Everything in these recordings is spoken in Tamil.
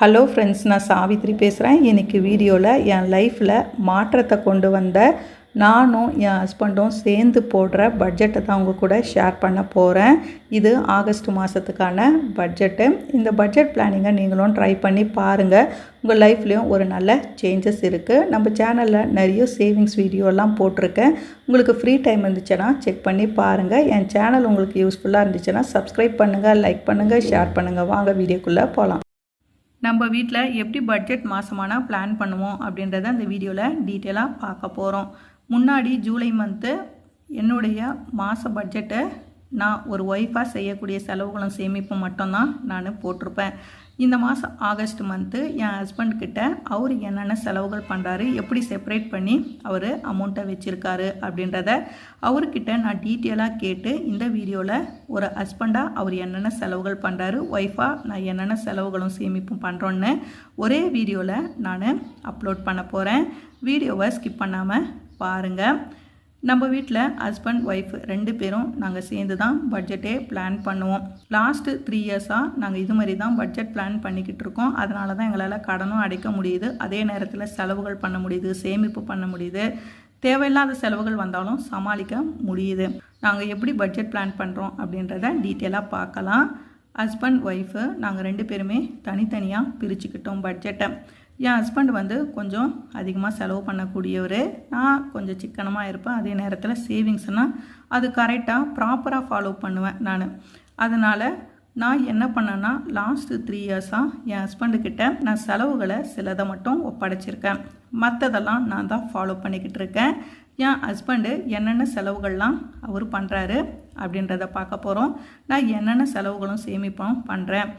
ஹலோ ஃப்ரெண்ட்ஸ் நான் சாவித்ரி பேசுகிறேன் இன்றைக்கி வீடியோவில் என் லைஃப்பில் மாற்றத்தை கொண்டு வந்த நானும் என் ஹஸ்பண்டும் சேர்ந்து போடுற பட்ஜெட்டை தான் உங்கள் கூட ஷேர் பண்ண போகிறேன் இது ஆகஸ்ட் மாதத்துக்கான பட்ஜெட்டு இந்த பட்ஜெட் பிளானிங்கை நீங்களும் ட்ரை பண்ணி பாருங்கள் உங்கள் லைஃப்லேயும் ஒரு நல்ல சேஞ்சஸ் இருக்குது நம்ம சேனலில் நிறைய சேவிங்ஸ் வீடியோலாம் போட்டிருக்கேன். உங்களுக்கு ஃப்ரீ டைம் இருந்துச்சுன்னா செக் பண்ணி பாருங்கள் என் சேனல் உங்களுக்கு யூஸ்ஃபுல்லாக இருந்துச்சுன்னா சப்ஸ்கிரைப் பண்ணுங்கள் லைக் பண்ணுங்கள் ஷேர் பண்ணுங்கள் வாங்க வீடியோக்குள்ளே போகலாம் நம்ம வீட்டில் எப்படி பட்ஜெட் மாதமானால் பிளான் பண்ணுவோம் அப்படின்றத அந்த வீடியோவில் டீட்டெயிலாக பார்க்க போகிறோம் முன்னாடி ஜூலை மந்த்து என்னுடைய மாத பட்ஜெட்டை நான் ஒரு ஒய்ஃபாக செய்யக்கூடிய செலவுகளும் சேமிப்பும் மட்டும்தான் நான் போட்டிருப்பேன். இந்த மாதம் ஆகஸ்ட் மந்த்து என் ஹஸ்பண்ட் கிட்ட அவர் என்னென்ன செலவுகள் பண்ணுறாரு எப்படி செப்பரேட் பண்ணி அவர் அமௌண்ட்டை வச்சுருக்காரு அப்படின்றத அவர்கிட்ட நான் டீட்டெயிலாக கேட்டு இந்த வீடியோவில் ஒரு ஹஸ்பண்டாக அவர் என்னென்ன செலவுகள் பண்ணுறாரு ஒய்ஃபாக நான் என்னென்ன செலவுகளும் சேமிப்பும் பண்ணுறோன்னு ஒரே வீடியோவில் நான் அப்லோட் பண்ண போகிறேன் வீடியோவை ஸ்கிப் பண்ணாமல் பாருங்கள் நம்ம வீட்டில் ஹஸ்பண்ட் ஒய்ஃப் ரெண்டு பேரும் நாங்கள் சேர்ந்து தான் பட்ஜெட்டே பிளான் பண்ணுவோம் லாஸ்ட்டு த்ரீ இயர்ஸாக நாங்கள் இது மாதிரி தான் பட்ஜெட் பிளான் பண்ணிக்கிட்டு இருக்கோம். அதனால தான் எங்களால் கடனும் அடைக்க முடியுது. அதே நேரத்தில் செலவுகள் பண்ண முடியுது சேமிப்பு பண்ண முடியுது. தேவையில்லாத செலவுகள் வந்தாலும் சமாளிக்க முடியுது. நாங்கள் எப்படி பட்ஜெட் பிளான் பண்ணுறோம் அப்படின்றத டீட்டெயிலாக பார்க்கலாம். ஹஸ்பண்ட் ஒய்ஃபு நாங்கள் ரெண்டு பேருமே தனித்தனியாக பிரிச்சுக்கிட்டோம் பட்ஜெட்டை என் ஹஸ்பண்ட் வந்து கொஞ்சம் அதிகமாக செலவு பண்ணக்கூடியவர். நான் கொஞ்சம் சிக்கனமாக இருப்பேன். அதே நேரத்தில் சேவிங்ஸ்னால் அது கரெக்டாக ப்ராப்பராக ஃபாலோ பண்ணுவேன் நான். அதனால் நான் என்ன பண்ணேன்னா லாஸ்ட்டு த்ரீ இயர்ஸாக என் ஹஸ்பண்டுக்கிட்ட நான் செலவுகளை சிலதை மட்டும் ஒப்படைச்சிருக்கேன். மற்றதெல்லாம் நான் தான் ஃபாலோ பண்ணிக்கிட்டு இருக்கேன். என் ஹஸ்பண்டு என்னென்ன செலவுகள்லாம் அவர் பண்ணுறாரு அப்படின்றத பார்க்க போகிறோம் நான் என்னென்ன செலவுகளும் சேமிப்பும் பண்ணுறேன்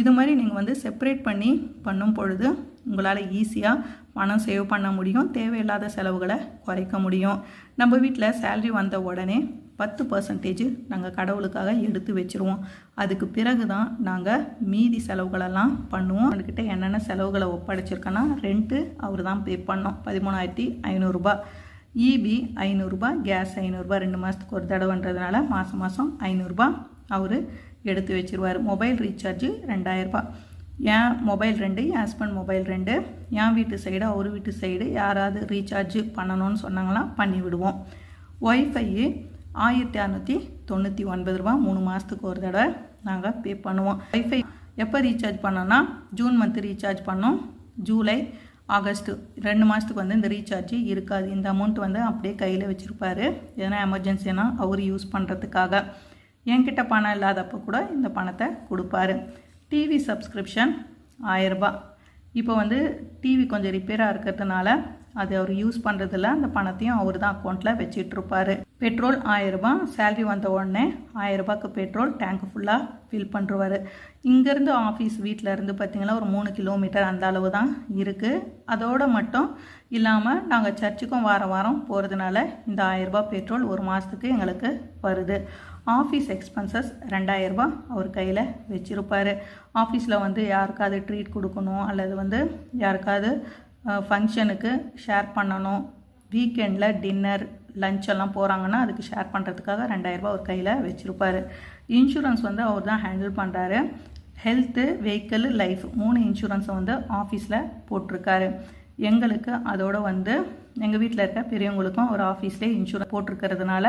இது மாதிரி நீங்கள் வந்து செப்பரேட் பண்ணி பண்ணும் பொழுது உங்களால் ஈஸியாக பணம் சேவ் பண்ண முடியும். தேவையில்லாத செலவுகளை குறைக்க முடியும். நம்ம வீட்டில் சேல்ரி வந்த உடனே பத்து பர்சன்டேஜ் நாங்கள் கடவுளுக்காக எடுத்து வச்சுருவோம். அதுக்கு பிறகு தான் நாங்கள் மீதி செலவுகளெல்லாம் பண்ணுவோம். அவர்கிட்ட என்னென்ன செலவுகளை ஒப்படைச்சிருக்கேன்னா ரெண்ட்டு அவர் தான் பே பண்ணோம். பதிமூணாயிரத்தி ஐநூறுரூபா இபி ஐநூறுரூபா கேஸ் ஐநூறுரூபா ரெண்டு மாதத்துக்கு ஒரு தடவைன்றதுனால மாதம் மாதம் ஐநூறுரூபா அவர் எடுத்து வச்சுருவார். மொபைல் ரீசார்ஜு ரெண்டாயிரரூபா. என் மொபைல் ரெண்டு என் ஹஸ்பண்ட் மொபைல் ரெண்டு. என் வீட்டு சைடு அவர் வீட்டு சைடு யாராவது ரீசார்ஜ் பண்ணணும்னு சொன்னாங்கன்னா பண்ணி விடுவோம். ஒய்ஃபை ஆயிரத்தி அறநூற்றி தொண்ணூற்றி ஒன்பது ரூபா மூணு மாதத்துக்கு ஒரு தடவை நாங்கள் பே பண்ணுவோம். ஒய்ஃபை எப்போ ரீசார்ஜ் பண்ணோன்னா ஜூன் மந்த்து ரீசார்ஜ் பண்ணோம். ஜூலை ஆகஸ்ட்டு ரெண்டு மாதத்துக்கு வந்து இந்த ரீசார்ஜ் இருக்காது. இந்த அமௌண்ட் வந்து அப்படியே கையில் வச்சுருப்பாரு. எதனா எமர்ஜென்சினா அவர் யூஸ் பண்ணுறதுக்காக என்கிட்ட பணம் இல்லாதப்போ கூட இந்த பணத்தை கொடுப்பாரு. டிவி சப்ஸ்கிரிப்ஷன் ஆயரூபா இப்போ வந்து டிவி கொஞ்சம் ரிப்பேராக இருக்கிறதுனால அது அவர் யூஸ் பண்ணுறதில்ல அந்த பணத்தையும் அவர் தான் அக்கௌண்ட்டில் வச்சிட்ருப்பாரு பெட்ரோல் ஆயரூபா சேல்ரி வந்த உடனே ஆயரூபாக்கு பெட்ரோல் டேங்க் ஃபுல்லாக ஃபில் பண்ணுருவார் இங்கேருந்து ஆஃபீஸ் வீட்டில் இருந்து பார்த்திங்கன்னா ஒரு மூணு கிலோமீட்டர் அந்த அளவு தான் இருக்குது அதோடு மட்டும் இல்லாமல் நாங்கள் சர்ச்சுக்கும் வாரம் வாரம் போகிறதுனால இந்த ஆயரூபா பெட்ரோல் ஒரு மாதத்துக்கு எங்களுக்கு வருது. ஆஃபீஸ் எக்ஸ்பென்சஸ் ரெண்டாயிரரூபா அவர் கையில் வச்சுருப்பார். ஆஃபீஸில் வந்து யாருக்காவது ட்ரீட் கொடுக்கணும் அல்லது வந்து யாருக்காவது ஃபங்க்ஷனுக்கு ஷேர் பண்ணணும். வீக்கெண்டில் டின்னர் லஞ்ச் எல்லாம் போகிறாங்கன்னா அதுக்கு ஷேர் பண்ணுறதுக்காக ரெண்டாயிரரூபா அவர் கையில் வச்சுருப்பார். இன்சூரன்ஸ் வந்து அவர் தான் ஹேண்டில் பண்ணுறாரு ஹெல்த்து வெஹிக்கிள் லைஃப் மூணு இன்சூரன்ஸை வந்து ஆஃபீஸில் போட்டிருக்காரு. எங்களுக்கு அதோட வந்து எங்கள் வீட்டில் இருக்க பெரியவங்களுக்கும் ஒரு ஆஃபீஸ்லேயே இன்சூரன்ஸ் போட்டிருக்கிறதுனால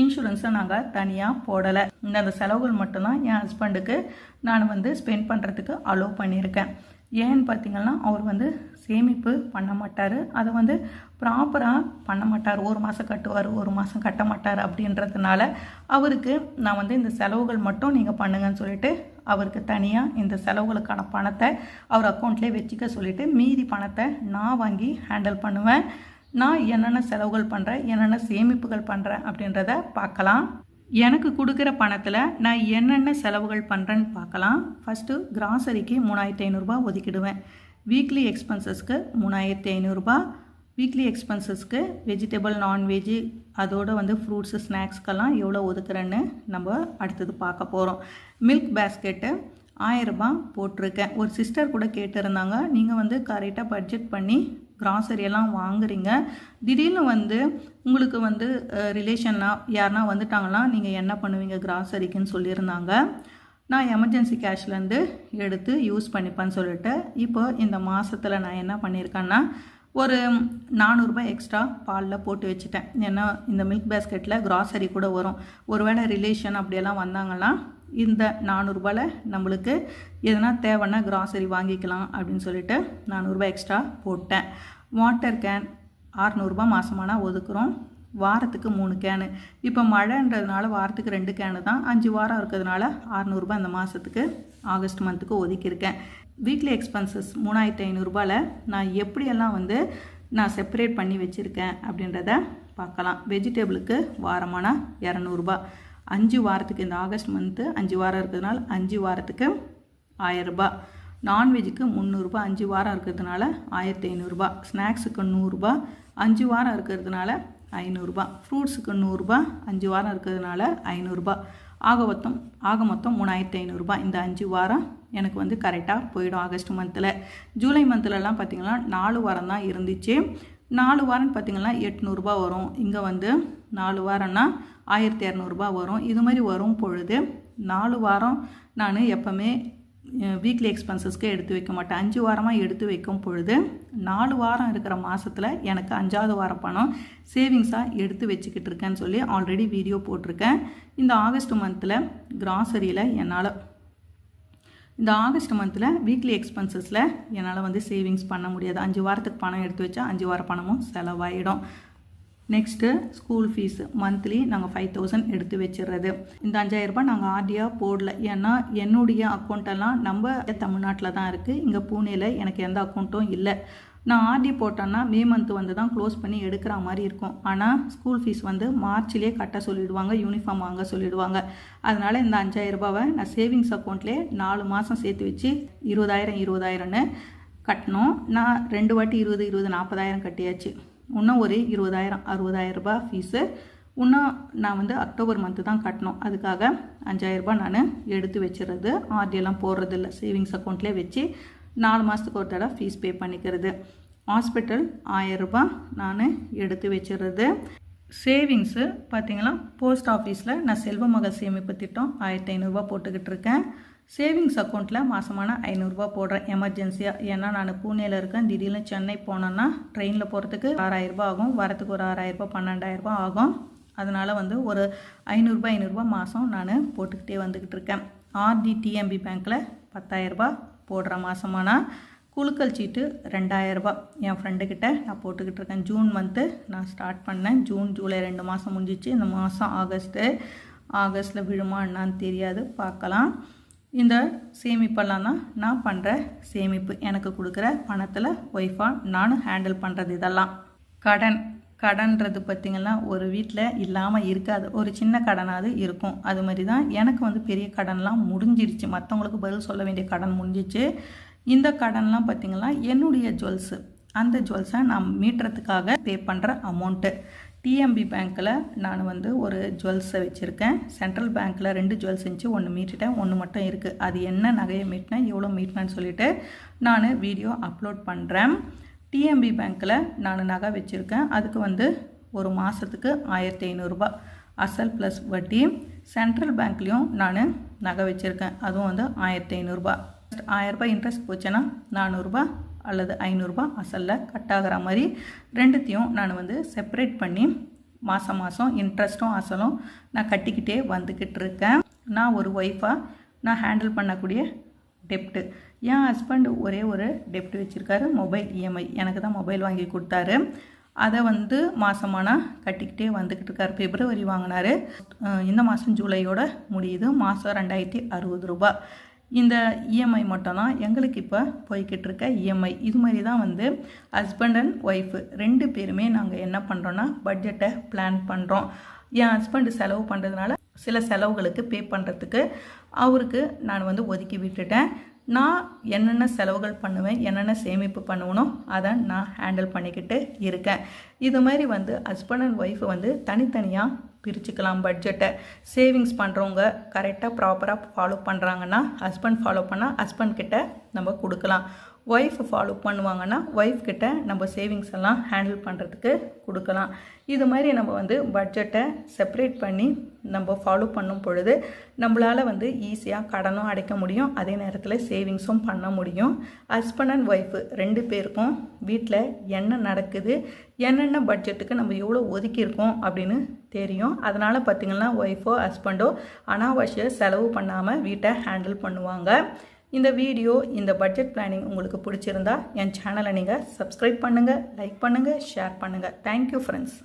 இன்சூரன்ஸை நாங்கள் தனியாக போடலை. இந்த அந்த செலவுகள் மட்டும்தான் என் ஹஸ்பண்டுக்கு நான் வந்து ஸ்பெண்ட் பண்ணுறதுக்கு அலோவ் பண்ணியிருக்கேன். ஏன்னு பார்த்தீங்கன்னா அவர் வந்து சேமிப்பு பண்ண மாட்டார். அதை வந்து ப்ராப்பராக பண்ண மாட்டார். ஒரு மாதம் கட்டுவார் ஒரு மாதம் கட்ட மாட்டார் அப்படின்றதுனால அவருக்கு நான் வந்து இந்த செலவுகள் மட்டும் நீங்கள் பண்ணுங்கன்னு சொல்லிட்டு அவருக்கு தனியாக இந்த செலவுகளுக்கான பணத்தை அவர் அக்கௌண்ட்லேயே வச்சுக்க சொல்லிவிட்டு மீதி பணத்தை நான் வாங்கி ஹேண்டில் பண்ணுவேன். நான் என்னென்ன செலவுகள் பண்ணுறேன் என்னென்ன சேமிப்புகள் பண்ணுறேன் அப்படின்றத பார்க்கலாம். எனக்கு கொடுக்குற பணத்தில் நான் என்னென்ன செலவுகள் பண்ணுறேன்னு பார்க்கலாம். ஃபஸ்ட்டு கிராசரிக்கு மூணாயிரத்தி ஐநூறுரூபா ஒதுக்கிடுவேன். வீக்லி எக்ஸ்பென்சஸ்க்கு மூணாயிரத்தி ஐநூறுரூபா வீக்லி எக்ஸ்பென்சஸ்க்கு வெஜிடபிள் நான்வெஜ்ஜு அதோடு வந்து ஃப்ரூட்ஸு ஸ்நாக்ஸ்க்கெல்லாம் எவ்வளோ ஒதுக்குறேன்னு நம்ம அடுத்தது பார்க்க போகிறோம் மில்க் பேஸ்கெட்டு ஆயிரரூபா போட்டிருக்கேன். ஒரு சிஸ்டர் கூட கேட்டிருந்தாங்க. நீங்கள் வந்து கரெக்டாக பட்ஜெட் பண்ணி கிராசரி எல்லாம் வாங்குறீங்க. திடீர்னு வந்து உங்களுக்கு வந்து ரிலேஷன்னா யாருனா வந்துட்டாங்கன்னா நீங்கள் என்ன பண்ணுவீங்க? கிராசரிக்குன்னு சொல்லியிருந்தாங்க. நான் எமர்ஜென்சி கேஷ்லேருந்து எடுத்து யூஸ் பண்ணிப்பேன்னு சொல்லிட்டு இப்போ இந்த மாதத்தில் நான் என்ன பண்ணியிருக்கேன்னா ஒரு நானூறுரூபா எக்ஸ்ட்ரா பாலில் போட்டு வச்சுட்டேன். ஏன்னா இந்த மில்க் பேஸ்கெட்டில் கிராசரி கூட வரும். ஒருவேளை ரிலேஷன் அப்படியெல்லாம் வந்தாங்கன்னா இந்த நானூறுரூபாவில் நம்மளுக்கு எதனா தேவைன்னா கிராசரி வாங்கிக்கலாம் அப்படின்னு சொல்லிட்டு நானூறுரூபா எக்ஸ்ட்ரா போட்டேன். வாட்டர் கேன் அறநூறுபா மாதமானா ஒதுக்குறோம். வாரத்துக்கு மூணு கேனு இப்போ மழைன்றதுனால வாரத்துக்கு ரெண்டு கேனு தான். அஞ்சு வாரம் இருக்கிறதுனால அறநூறுபா இந்த மாதத்துக்கு ஆகஸ்ட் மந்த்துக்கு ஒதுக்கியிருக்கேன். வீக்லி எக்ஸ்பென்சஸ் மூணாயிரத்தி ஐநூறுரூபாவில் நான் எப்படியெல்லாம் வந்து நான் செப்பரேட் பண்ணி வச்சுருக்கேன் அப்படின்றத பார்க்கலாம். வெஜிடபிளுக்கு வாரமான இரநூறுபா. அஞ்சு வாரத்துக்கு இந்த ஆகஸ்ட் மந்த்து அஞ்சு வாரம் இருக்கிறதுனால அஞ்சு வாரத்துக்கு ஆயரரூபா நான்வெஜ்ஜுக்கு முந்நூறுரூபா அஞ்சு வாரம் இருக்கிறதுனால ஆயிரத்தி ஐநூறுரூபா ஸ்நாக்ஸுக்கு நூறுரூபா அஞ்சு வாரம் இருக்கிறதுனால ஐநூறுரூபா ஃப்ரூட்ஸுக்கு நூறுரூபா அஞ்சு வாரம் இருக்கிறதுனால ஐநூறுரூபா ஆக மொத்தம் ஆக மொத்தம் மூணாயிரத்தி ஐநூறுரூபா இந்த அஞ்சு வாரம் எனக்கு வந்து கரெக்டாக போயிடும் ஆகஸ்ட் மந்தில் ஜூலை மந்த்லலாம் பார்த்திங்கன்னா நாலு வாரம் தான் இருந்துச்சு. நாலு வாரம்னு பார்த்திங்கன்னா எட்நூறுபா வரும். இங்கே வந்து நாலு வாரம்னா ஆயிரத்தி இரநூறுபா வரும். இது மாதிரி வரும் பொழுது நாலு வாரம் நான் எப்போவுமே வீக்லி எக்ஸ்பென்சஸ்க்கு எடுத்து வைக்க மாட்டேன். அஞ்சு வாரமாக எடுத்து வைக்கும் பொழுது நாலு வாரம் இருக்கிற மாதத்தில் எனக்கு அஞ்சாவது வார பணம் சேவிங்ஸாக எடுத்து வச்சுக்கிட்டு இருக்கேன்னு சொல்லி ஆல்ரெடி வீடியோ போட்டிருக்கேன். இந்த ஆகஸ்ட் மந்தில் கிராசரியில் என்னால் இந்த ஆகஸ்ட் மந்தில் வீக்லி எக்ஸ்பென்சஸில் என்னால் வந்து சேவிங்ஸ் பண்ண முடியாது. அஞ்சு வாரத்துக்கு பணம் எடுத்து வச்சா அஞ்சு வார பணமும் செலவாயிடும். நெக்ஸ்ட்டு ஸ்கூல் ஃபீஸு மந்த்லி நாங்கள் ஃபைவ் தௌசண்ட் எடுத்து வச்சிடுறது இந்த அஞ்சாயிரரூபா நாங்கள் ஆர்டியாக போடல. ஏன்னா என்னுடைய அக்கௌண்ட்டெல்லாம் நம்ம தமிழ்நாட்டில் தான் இருக்குது இங்கே பூனேயில் எனக்கு எந்த அக்கௌண்ட்டும் இல்லை. நான் ஆர்டி போட்டேன்னா மே மந்த் வந்து தான் க்ளோஸ் பண்ணி எடுக்கிற மாதிரி இருக்கும். ஆனால் ஸ்கூல் ஃபீஸ் வந்து மார்ச்லேயே கட்ட சொல்லிடுவாங்க யூனிஃபார்ம் வாங்க சொல்லிடுவாங்க. அதனால் இந்த அஞ்சாயிரம் ரூபாவை நான் சேவிங்ஸ் அக்கௌண்ட்லேயே நாலு மாதம் சேர்த்து வச்சு இருபதாயிரம் இருபதாயிரம்னு கட்டணும். நான் ரெண்டு வாட்டி இருபது இருபது நாற்பதாயிரம் கட்டியாச்சு. இன்னும் ஒரு இருபதாயிரம் அறுபதாயிரம் ரூபாய் ஃபீஸு இன்னும் நான் வந்து அக்டோபர் மந்த்து தான் கட்டணும். அதுக்காக அஞ்சாயிரரூபா நான் எடுத்து வச்சுறது ஆர்டியெல்லாம் போடுறதில்ல சேவிங்ஸ் அக்கௌண்ட்லேயே வச்சு நாலு மாதத்துக்கு ஒரு தடவை ஃபீஸ் பே பண்ணிக்கிறது. ஹாஸ்பிட்டல் ஆயிரரூபா நான் எடுத்து வச்சுறது சேவிங்ஸு பார்த்திங்கன்னா போஸ்ட் ஆஃபீஸில் நான் செல்வ மகள் சேமிப்பு திட்டம் ஆயிரத்தி ஐநூறுரூவா போட்டுக்கிட்டு இருக்கேன். சேவிங்ஸ் அக்கௌண்ட்டில் மாதமான ஐநூறுரூவா போடுறேன். எமர்ஜென்சியாக ஏன்னா நான் பூனேயில் இருக்கேன். திடீர்னு சென்னை போனேன்னா ட்ரெயினில் போகிறதுக்கு ஆறாயிரரூபா ஆகும். வரத்துக்கு ஒரு ஆறாயிரரூபா பன்னெண்டாயிரரூபா ஆகும். அதனால் வந்து ஒரு ஐநூறுரூபா ஐநூறுரூபா மாதம் நான் போட்டுக்கிட்டே வந்துக்கிட்டு இருக்கேன். ஆர்டி டிஎம்பி பேங்க்கில் பத்தாயிரரூபா போடுற மாதமானா குழுக்கள் சீட்டு ரெண்டாயிரரூபா. என் ஃப்ரெண்டுக்கிட்ட நான் போட்டுக்கிட்டு இருக்கேன். ஜூன் மந்த்து நான் ஸ்டார்ட் பண்ணேன். ஜூன் ஜூலை ரெண்டு மாதம் முடிஞ்சிச்சு. இந்த மாதம் ஆகஸ்ட்டு ஆகஸ்ட்டில் விழுமா என்னான்னு தெரியாது. பார்க்கலாம். இந்த சேமிப்பெல்லாம் தான் நான் பண்ணுற சேமிப்பு எனக்கு கொடுக்குற பணத்தில் ஒய்ஃபாக நான் ஹேண்டில் பண்ணுறது இதெல்லாம். கடன் கடன்றது பார்த்திங்கன்னா ஒரு வீட்டில் இல்லாமல் இருக்காது. ஒரு சின்ன கடனாவது இருக்கும். அது மாதிரி தான் எனக்கு வந்து பெரிய கடன்லாம் முடிஞ்சிருச்சு. மற்றவங்களுக்கு பதில் சொல்ல வேண்டிய கடன் முடிஞ்சிச்சு. இந்த கடன்லாம் பார்த்திங்கன்னா என்னுடைய ஜுவல்ஸு. அந்த ஜுவல்ஸை நான் மீட்டுறதுக்காக பே பண்ணுற அமௌண்ட்டு டிஎம்பி பேங்க்கில் நான் வந்து ஒரு ஜுவல்ஸை வச்சுருக்கேன். சென்ட்ரல் பேங்க்கில் ரெண்டு ஜுவல்ஸ் இருந்துச்சு. ஒன்று மீட்டுட்டேன் ஒன்று மட்டும் இருக்குது அது என்ன நகையை மீட்டினேன் எவ்வளோ மீட்டினேன்னு சொல்லிவிட்டு நான் வீடியோ அப்லோட் பண்ணுறேன் டிஎம்பி பேங்க்கில் நான் நகை வச்சுருக்கேன். அதுக்கு வந்து ஒரு மாதத்துக்கு ஆயிரத்தி ஐநூறுரூபா அசல் ப்ளஸ் வட்டி. சென்ட்ரல் பேங்க்லேயும் நான் நகை வச்சுருக்கேன். அதுவும் வந்து ஆயிரத்தி ஐநூறுரூபா ஆயரரூபா இன்ட்ரெஸ்ட் போச்சுன்னா நானூறுரூபா அல்லது ஐநூறுரூபா அசலில் கட் ஆகிற மாதிரி ரெண்டுத்தையும் நான் வந்து செப்பரேட் பண்ணி மாதம் மாதம் இன்ட்ரெஸ்ட்டும் அசலும் நான் கட்டிக்கிட்டே வந்துக்கிட்டு இருக்கேன். நான் ஒரு ஒய்ஃபாக நான் ஹேண்டில் பண்ணக்கூடிய டெப்ட்டு என் ஹஸ்பண்ட் ஒரே ஒரு டெப்ட் வச்சுருக்காரு மொபைல் இஎம்ஐ எனக்கு தான் மொபைல் வாங்கி கொடுத்தாரு. அதை வந்து மாதமானால் கட்டிக்கிட்டே வந்துக்கிட்டு இருக்கார். பிப்ரவரி வாங்கினார். இந்த மாதம் ஜூலையோட முடியுது. மாதம் ரெண்டாயிரத்தி அறுபது ரூபா இந்த இஎம்ஐ மட்டும்தான் எங்களுக்கு இப்போ போய்கிட்டு இருக்க இஎம்ஐ இது மாதிரி தான் வந்து ஹஸ்பண்ட் அண்ட் ஒய்ஃபு ரெண்டு பேருமே நாங்கள் என்ன பண்ணுறோன்னா பட்ஜெட்டை பிளான் பண்ணுறோம் என் ஹஸ்பண்டு செலவு பண்ணுறதுனால சில செலவுகளுக்கு பே பண்ணுறதுக்கு அவருக்கு நான் வந்து ஒதுக்கி விட்டுட்டேன். நான் என்னென்ன செலவுகள் பண்ணுவேன் என்னென்ன சேமிப்பு பண்ணுவனோ அதை நான் ஹேண்டில் பண்ணிக்கிட்டு இருக்கேன். இது மாதிரி வந்து ஹஸ்பண்ட் அண்ட் ஒய்ஃப் வந்து தனித்தனியாக பிரிச்சுக்கலாம் பட்ஜெட்டை சேவிங்ஸ் பண்ணுறவங்க கரெக்டாக ப்ராப்பராக ஃபாலோ பண்ணுறாங்கன்னா ஹஸ்பண்ட் ஃபாலோ பண்ணால் ஹஸ்பண்ட் கிட்ட நம்ம கொடுக்கலாம். ஒய்ஃப் ஃபாலோ பண்ணுவாங்கன்னா ஒய்ஃப் கிட்ட நம்ம சேவிங்ஸ் எல்லாம் ஹேண்டில் பண்ணுறதுக்கு கொடுக்கலாம். இது மாதிரி நம்ம வந்து பட்ஜெட்டை செப்பரேட் பண்ணி நம்ம ஃபாலோ பண்ணும் பொழுது நம்மளால் வந்து ஈஸியாக கடனும் அடைக்க முடியும். அதே நேரத்தில் சேவிங்ஸும் பண்ண முடியும். ஹஸ்பண்ட் அண்ட் ஒய்ஃபு ரெண்டு பேருக்கும் வீட்டில் என்ன நடக்குது என்னென்ன பட்ஜெட்டுக்கு நம்ம எவ்வளோ ஒதுக்கியிருக்கோம் அப்படின்னு தெரியும். அதனால் பார்த்திங்கன்னா ஒய்ஃபோ ஹஸ்பண்டோ அனாவசிய செலவு பண்ணாமல் வீட்டை ஹேண்டில் பண்ணுவாங்க. இந்த வீடியோ இந்த பட்ஜெட் பிளானிங் உங்களுக்கு பிடிச்சிருந்தா என் சேனலை நீங்கள் சப்ஸ்கிரைப் பண்ணுங்கள் லைக் பண்ணுங்கள் ஷேர் பண்ணுங்கள் தேங்க்யூ ஃப்ரெண்ட்ஸ்